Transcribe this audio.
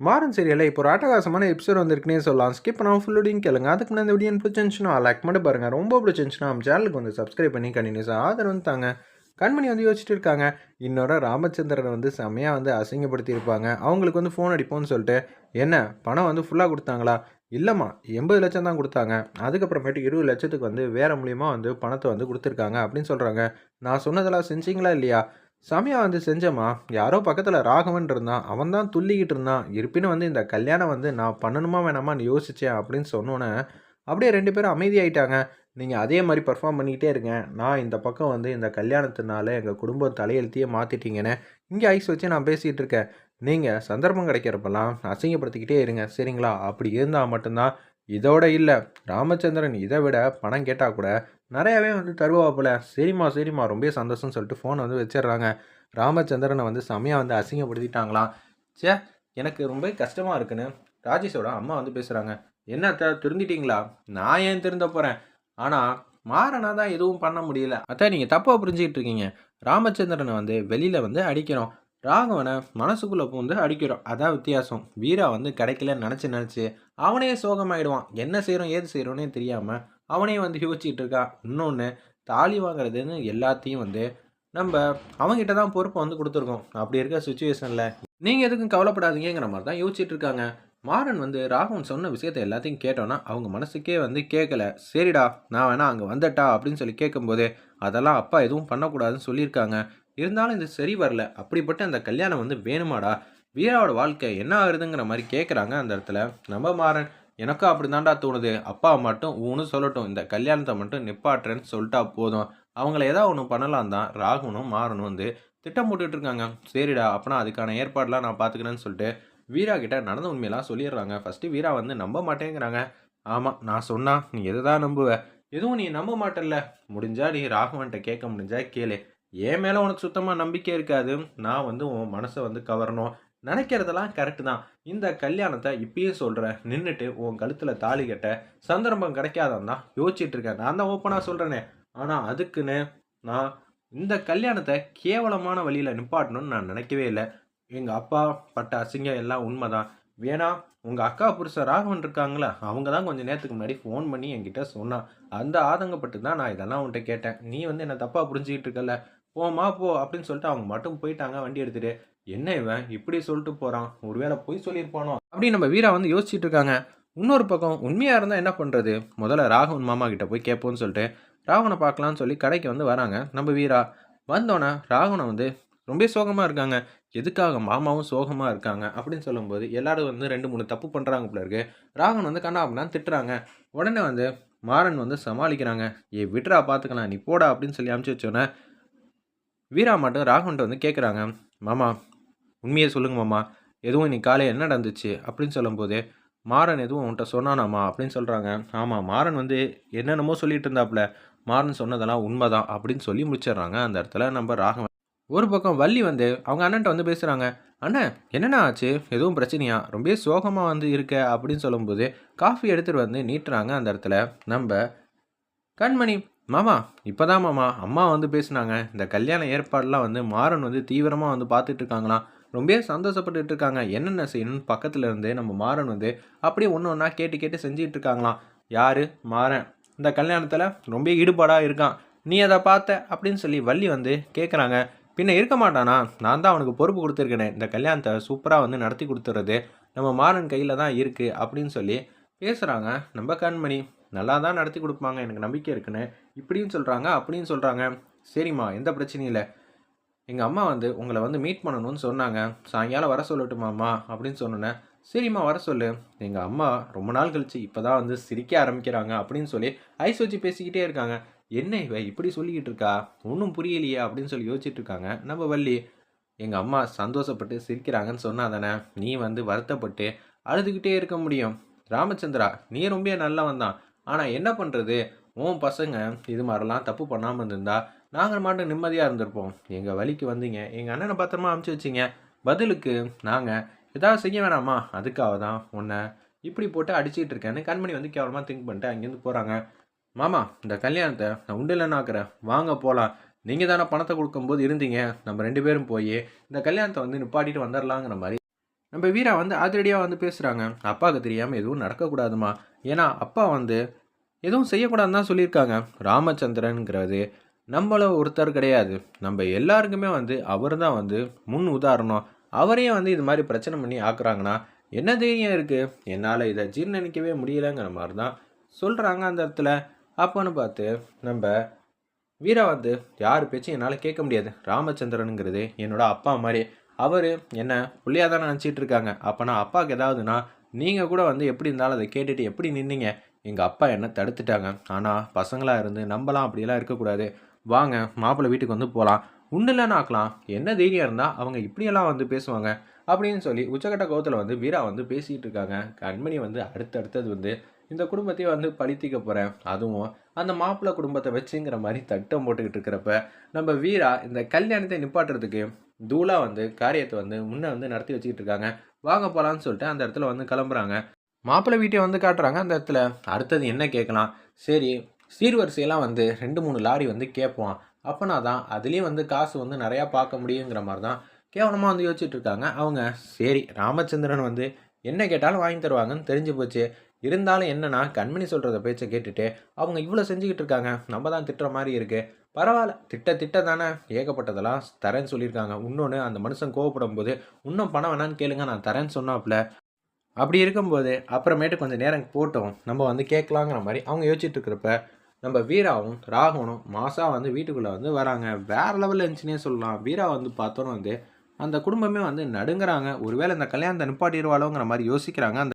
மாறன் சீரியலில் இப்போ ஒரு அட்டகாசமான எபிசோட் வந்திருக்குனே சொல்லலாம். ஸ்கிப் பண்ணாமல் ஃபுல்லோடையும் கேளுங்க. அதுக்கு முன்னாடி இந்த வீடியோ பிடிச்சிருந்துச்சுன்னா லைக் மட்டும் பாருங்கள் ரொம்ப பிடிச்சிருந்துச்சுன்னா நம்ம சேனலுக்கு வந்து சப்ஸ்கிரைப் பண்ணி கண்டினியூஸாக ஆதரவு வந்து தாங்க. கண்மணி வந்து யோசிச்சுட்டு இருக்காங்க. இன்னொரு ராமச்சந்திரன் வந்து செம்மையாக வந்து அசிங்கப்படுத்தியிருப்பாங்க. அவங்களுக்கு வந்து ஃபோன் அடிப்போம்னு சொல்லிட்டு. என்ன? பணம் வந்து ஃபுல்லாக கொடுத்தாங்களா? இல்லைம்மா. எண்பது லட்சம் தான் கொடுத்தாங்க. அதுக்கப்புறமேட்டு இருபது லட்சத்துக்கு வந்து வேறு மூலியமாக வந்து பணத்தை வந்து கொடுத்துருக்காங்க அப்படின்னு சொல்கிறாங்க நான் சொன்னதெல்லாம் செஞ்சீங்களா இல்லையா? சாமியா வந்து செஞ்சம்மா. யாரோ பக்கத்தில் ராகவன் இருந்தான். அவன் தான் துள்ளிக்கிட்டு இருந்தான். இருப்பினும் வந்து இந்த கல்யாணம் வந்து நான் பண்ணணுமா வேணாமான்னு யோசித்தேன் அப்படின்னு சொன்னோன்னே அப்படியே ரெண்டு பேரும் அமைதியாயிட்டாங்க. நீங்கள் அதே மாதிரி பர்ஃபார்ம் பண்ணிக்கிட்டே இருங்க. நான் இந்த பக்கம் வந்து இந்த கல்யாணத்தினால எங்கள் குடும்பம் தலையெழுத்தியே மாற்றிட்டீங்கன்னு இங்கே ஐஸ் வச்சு நான் பேசிகிட்டு இருக்கேன். நீங்கள் சந்தர்ப்பம் கிடைக்கிறப்பெல்லாம் அசிங்கப்படுத்திக்கிட்டே இருங்க. சரிங்களா? அப்படி இருந்தால் மட்டும்தான் இதோட இல்லை. ராமச்சந்திரன் இதை விட பணம் கேட்டால் கூட நிறையாவே வந்து தருவாப்புல சரிம்மா சரிம்மா ரொம்ப சந்தோஷம்னு சொல்லிட்டு ஃபோனை வந்து வச்சிடுறாங்க. ராமச்சந்திரனை வந்து செமையாக வந்து அசிங்கப்படுத்திட்டாங்களாம். சே எனக்கு ரொம்ப கஷ்டமாக இருக்குன்னு ராஜேஷோட அம்மா வந்து பேசுகிறாங்க என்ன திருந்திட்டீங்களா? நான் ஏன் திருந்த போகிறேன் ஆனால் மாறனா தான் எதுவும் பண்ண முடியல. அதான் நீங்கள் தப்பாக புரிஞ்சுக்கிட்டு இருக்கீங்க. ராமச்சந்திரனை வந்து வெளியில் வந்து அடிக்கிறோம். ராகவனை மனசுக்குள்ளே பூந்து அடிக்கிறோம். அதான் வித்தியாசம். வீரா வந்து கிடைக்கலன்னு நினச்சி நினச்சி அவனே சோகமாயிடுவான். என்ன செய்கிறோம் ஏது செய்கிறோன்னே தெரியாமல் அவனே வந்து யோசிச்சுட்டு இருக்கான் இன்னொன்று தாலி வாங்குறதுன்னு எல்லாத்தையும் வந்து நம்ம அவங்ககிட்ட தான் பொறுப்பை வந்து கொடுத்துருக்கோம். அப்படி இருக்க சுச்சுவேஷனில் நீங்கள் எதுக்கும் கவலைப்படாதீங்கிற மாதிரி தான் யோசிச்சுட்டு இருக்காங்க. மாறன் வந்து ராகவன் சொன்ன விஷயத்த எல்லாத்தையும் கேட்டோன்னா அவங்க மனசுக்கே வந்து கேட்கல. சரிடா நான் வேணா அங்கே வந்துட்டா அப்படின்னு சொல்லி கேட்கும்போது அதெல்லாம் அப்பா எதுவும் பண்ணக்கூடாதுன்னு சொல்லியிருக்காங்க. இருந்தாலும் இது சரி வரல அப்படிப்பட்ட அந்த கல்யாணம் வந்து வேணுமாடா? வீராவோட வாழ்க்கை என்ன ஆகுதுங்கிற மாதிரி கேட்குறாங்க அந்த இடத்துல. நம்ம மாறன் எனக்கும் அப்படி தான்டா தோணுது. அப்பா மட்டும் ஊன்னு சொல்லட்டும். இந்த கல்யாணத்தை மட்டும் நிப்பாட்டுறேன்னு சொல்லிட்டா போதும். அவங்கள ஏதாவது ஒன்று பண்ணலாம் தான். ராகுனும் மாறனும் வந்து திட்டம் போட்டுட்டு இருக்காங்க. சரிடா அப்போனா அதுக்கான ஏற்பாடெலாம் நான் பார்த்துக்கிறேன்னு சொல்லிட்டு வீரா கிட்ட நடந்த உண்மையெல்லாம் சொல்லிடுறாங்க. ஃபஸ்ட்டு வீரா வந்து நம்ப மாட்டேங்கிறாங்க. ஆமாம் நான் சொன்னா நீ எதை தான் நம்புவ? எதுவும் நீ நம்ப மாட்டல்ல. முடிஞ்சா நீ ராகவன்ட்ட கேட்க முடிஞ்சா கேளு. என் மேலே உனக்கு சுத்தமாக நம்பிக்கை இருக்காது. நான் வந்து உன் மனசை வந்து கவரணும். நினைக்கிறதெல்லாம் கரெக்டு தான். இந்த கல்யாணத்தை இப்பயே சொல்கிறேன் நின்றுட்டு உன் கழுத்தில் தாலி கட்ட சந்தர்ப்பம் கிடைக்காதான் தான் யோசிச்சுட்டு இருக்கேன். நான் தான் ஓப்பனாக சொல்கிறேனே ஆனால் அதுக்குன்னு நான் இந்த கல்யாணத்தை கேவலமான வழியில் நிப்பாட்டணும்னு நான் நினைக்கவே இல்லை. எங்கள் அப்பா பட்ட அசிங்கம் எல்லாம் உண்மை தான் வேணா உங்கள் அக்கா புருஷன் ராகவன் இருக்காங்களே அவங்க தான் கொஞ்சம் நேரத்துக்கு முன்னாடி ஃபோன் பண்ணி என்கிட்ட சொன்னான். அந்த ஆதங்கப்பட்டு தான் நான் இதெல்லாம் உன்கிட்ட கேட்டேன். நீ வந்து என்னை தப்பாக புரிஞ்சுக்கிட்டு இருக்கல போமா போ அப்படின்னு சொல்லிட்டு அவங்க மட்டும் போயிட்டாங்க வண்டி எடுத்துகிட்டு என்ன இவன்? இப்படி சொல்லிட்டு போகிறான் ஒருவேளை போய் சொல்லியிருப்பானோ? அப்படின்னு நம்ம வீரா வந்து யோசிச்சுட்டு இருக்காங்க. இன்னொரு பக்கம் உண்மையாக இருந்தால் என்ன பண்ணுறது முதல்ல ராகவன் மாமா கிட்ட போய் கேட்போன்னு சொல்லிட்டு ராகவனை பார்க்கலான்னு சொல்லி கடைக்கு வந்து வராங்க. நம்ம வீரா வந்தோன்னே ராகவனை வந்து ரொம்ப சோகமாக இருக்காங்க. எதுக்காக மாமாவும் சோகமாக இருக்காங்க? அப்படின்னு சொல்லும்போது எல்லாரும் வந்து ரெண்டு மூணு தப்பு பண்ணுறாங்க போல இருக்கு. ராகவன் வந்து கண்ணா அப்படின்னு திட்டுறாங்க. உடனே வந்து மாறன் வந்து சமாளிக்கிறாங்க. ஏ விட்ரா பார்த்துக்கலாம் நீ போடா அப்படின்னு சொல்லி அமுச்சு வச்சோன்னே வீரா மட்டும் ராகவன்ட்ட வந்து கேட்குறாங்க மாமா உண்மையை சொல்லுங்க மாமா. எதுவும் இன்னைக்கு காலையில் என்ன நடந்துச்சு? அப்படின்னு சொல்லும்போது மாறன் எதுவும் உன்கிட்ட சொன்னானாமா? அப்படின்னு சொல்கிறாங்க ஆமாம் மாறன் வந்து என்னென்னமோ சொல்லிட்டு இருந்தாப்புல மாறன் சொன்னதெல்லாம் உண்மைதான் அப்படின்னு சொல்லி முடிச்சிடுறாங்க. அந்த இடத்துல நம்ம ராகவன். ஒரு பக்கம் வள்ளி வந்து அவங்க அண்ணன்ட்ட வந்து பேசுகிறாங்க அண்ணன் என்னென்ன ஆச்சு? எதுவும் பிரச்சனையா? ரொம்ப சோகமாக வந்து இருக்க அப்படின்னு சொல்லும்போது காஃபி எடுத்துகிட்டு வந்து நீட்டுறாங்க அந்த இடத்துல. நம்ம கண்மணி மாமா இப்போதான் மாமா அம்மா வந்து பேசுனாங்க. இந்த கல்யாண ஏற்பாடெலாம் வந்து மாறன் வந்து தீவிரமாக வந்து பார்த்துட்ருக்காங்களாம் ரொம்ப சந்தோஷப்பட்டுட்டு இருக்காங்க. என்னென்ன செய்யணும்னு பக்கத்தில் இருந்து நம்ம மாறன் வந்து அப்படியே ஒன்று ஒன்றா கேட்டு கேட்டு செஞ்சுட்டு இருக்காங்களாம். யார்? மாறன். இந்த கல்யாணத்தில் ரொம்ப ஈடுபாடாக இருக்கான். நீ அதை பார்த்த அப்படின்னு சொல்லி வள்ளி வந்து கேட்குறாங்க பின்ன இருக்க மாட்டானா? நான் தான் அவனுக்கு பொறுப்பு கொடுத்துருக்கேனே. இந்த கல்யாணத்தை சூப்பராக வந்து நடத்தி கொடுத்துறது நம்ம மாறன் கையில் தான் இருக்குது அப்படின்னு சொல்லி பேசுகிறாங்க நம்ம கண்மணி நல்லா தான் நடத்தி கொடுப்பாங்க. எனக்கு நம்பிக்கை இருக்குன்னு இப்படியும் சொல்கிறாங்க அப்படின்னு சொல்கிறாங்க சரிம்மா எந்த பிரச்சனையும் இல்லை. எங்கள் அம்மா வந்து உங்களை வந்து மீட் பண்ணணும்னு சொன்னாங்க. சாயங்காலம் வர சொல்லட்டுமாம்மா அப்படின்னு சொன்னேன் சரிம்மா வர சொல்லு. எங்கள் அம்மா ரொம்ப நாள் கழிச்சு இப்போ தான் வந்து சிரிக்க ஆரம்பிக்கிறாங்க அப்படின்னு சொல்லி ஐஸ் வச்சு பேசிக்கிட்டே இருக்காங்க. என்ன இவ இப்படி சொல்லிக்கிட்டு இருக்கா? ஒன்றும் புரியலையே அப்படின்னு சொல்லி யோசிச்சுட்டு இருக்காங்க. நம்ம வள்ளி எங்கள் அம்மா சந்தோஷப்பட்டு சிரிக்கிறாங்கன்னு சொன்னா தானே நீ வந்து வருத்தப்பட்டு அழுதுகிட்டே இருக்க முடியும். ராமச்சந்திரா நீ ரொம்ப நல்லவன் தான் ஆனால் என்ன பண்ணுறது உன் பசங்க இது மாதிரிலாம் தப்பு பண்ணாமல் இருந்திருந்தா நாங்கள் மட்டும் நிம்மதியாக இருந்திருப்போம். எங்கள் வழிக்கு வந்தீங்க. எங்கள் அண்ணனை பத்திரமா அமுச்சு வச்சிங்க. பதிலுக்கு நாங்கள் ஏதாவது செய்ய வேணாமா? அதுக்காக தான் உன்னை இப்படி போட்டு அடிச்சிட்டு இருக்கேன்னு கண்மணி வந்து கேவலமாக திங்க் பண்ணிட்டு அங்கேருந்து போகிறாங்க மாமா இந்த கல்யாணத்தை நான் உண்டில் ஆக்குறேன். வாங்க போகலாம் நீங்கள் தானே பணத்தை கொடுக்கும்போது இருந்தீங்க. நம்ம ரெண்டு பேரும் போய் இந்த கல்யாணத்தை வந்து நிப்பாட்டிட்டு வந்துடலாங்கிற மாதிரி நம்ம வீரா வந்து அதிரடியாக வந்து பேசுகிறாங்க அப்பாவுக்கு தெரியாமல் எதுவும் நடக்கக்கூடாதுமா? ஏன்னா அப்பா வந்து எதுவும் செய்யக்கூடாதுன்னு தான் சொல்லியிருக்காங்க. ராமச்சந்திரனுங்கிறது நம்மள ஒருத்தர் கிடையாது. நம்ம எல்லாருக்குமே வந்து அவர் தான் வந்து முன் உதாரணம். அவரையே வந்து இது மாதிரி பிரச்சனை பண்ணி ஆக்குறாங்கன்னா என்ன தைரியம் இருக்குது என்னால் இதை ஜீர்ணிக்கவே முடியலைங்கிற மாதிரி தான் சொல்கிறாங்க அந்த இடத்துல. அப்போன்னு பார்த்து நம்ம வீரா வந்து யார் பேச்சும் என்னால் கேட்க முடியாது. ராமச்சந்திரனுங்கிறது என்னோட அப்பா மாதிரி. அவர் என்ன பிள்ளையாக தானே நினச்சிட்டு இருக்காங்க. அப்போனா அப்பாவுக்கு ஏதாவதுன்னா நீங்கள் கூட வந்து எப்படி இருந்தாலும் அதை கேட்டுட்டு எப்படி நின்னீங்க? எங்கள் அப்பா என்ன தடுத்துட்டாங்க. ஆனால் பசங்களாக இருந்து நம்பலாம் அப்படியெல்லாம் இருக்கக்கூடாது. வாங்க மாப்பிள்ளை வீட்டுக்கு வந்து போகலாம் உண்டுலன்னு ஆக்கலாம். என்ன தைரியம் இருந்தால் அவங்க இப்படியெல்லாம் வந்து பேசுவாங்க அப்படின்னு சொல்லி உச்சக்கட்ட கோவத்தில் வந்து வீரா வந்து பேசிகிட்டு இருக்காங்க. கண்மணி வந்து அடுத்தடுத்தது வந்து இந்த குடும்பத்தையே வந்து பழித்திக்க போகிறேன் அதுவும் அந்த மாப்பிள்ளை குடும்பத்தை வச்சுங்கிற மாதிரி தட்டம் போட்டுக்கிட்டு இருக்கிறப்ப நம்ம வீரா இந்த கல்யாணத்தை நிப்பாட்டுறதுக்கு தூளா வந்து காரியத்தை வந்து முன்னே வந்து நடத்தி வச்சுக்கிட்டு இருக்காங்க. வாங்க போகலான்னு சொல்லிட்டு அந்த இடத்துல வந்து கிளம்புறாங்க. மாப்பிள்ளை வீட்டை வந்து காட்டுறாங்க. அந்த இடத்துல அடுத்தது என்ன கேட்கலாம்? சரி சீர்வரிசையெல்லாம் வந்து ரெண்டு மூணு லாரி வந்து கேட்போம். அப்போனா தான் அதுலேயும் வந்து காசு வந்து நிறையா பார்க்க முடியுங்கிற மாதிரி தான் கேவலமாக வந்து யோசிச்சுட்டு இருக்காங்க. அவங்க சரி ராமச்சந்திரன் வந்து என்ன கேட்டாலும் வாங்கி தருவாங்கன்னு தெரிஞ்சு போச்சு. இருந்தாலும் என்னன்னா கண்மணி சொல்கிறத பேச்சை கேட்டுட்டு அவங்க இவ்வளோ செஞ்சுக்கிட்டு இருக்காங்க. நம்ம தான் திட்டுற மாதிரி இருக்குது பரவாயில்ல. திட்ட திட்ட தானே ஏகப்பட்டதெல்லாம் தரேன்னு சொல்லியிருக்காங்க. இன்னொன்று அந்த மனுஷன் கோவப்படும் போது இன்னும் பணம் வேணான்னு கேளுங்க நான் தரேன்னு சொன்னாப்புல. அப்படி இருக்கும்போது அப்புறமேட்டு கொஞ்சம் நேரம் போட்டோம். நம்ம வந்து கேட்கலாங்கிற மாதிரி அவங்க யோசிச்சுட்டு இருக்கிறப்ப நம்ம வீராவும் ராகவனும் மாசா வந்து வீட்டுக்குள்ளே வந்து வராங்க. வேற லெவலில் இருந்துச்சுன்னே சொல்லலாம். வீரா வந்து பார்த்தோன்னு வந்து அந்த குடும்பமே வந்து நடுங்கிறாங்க. ஒருவேளை இந்த கல்யாணத்தை நிப்பாட்டிடுவாளோங்கிற மாதிரி யோசிக்கிறாங்க. அந்த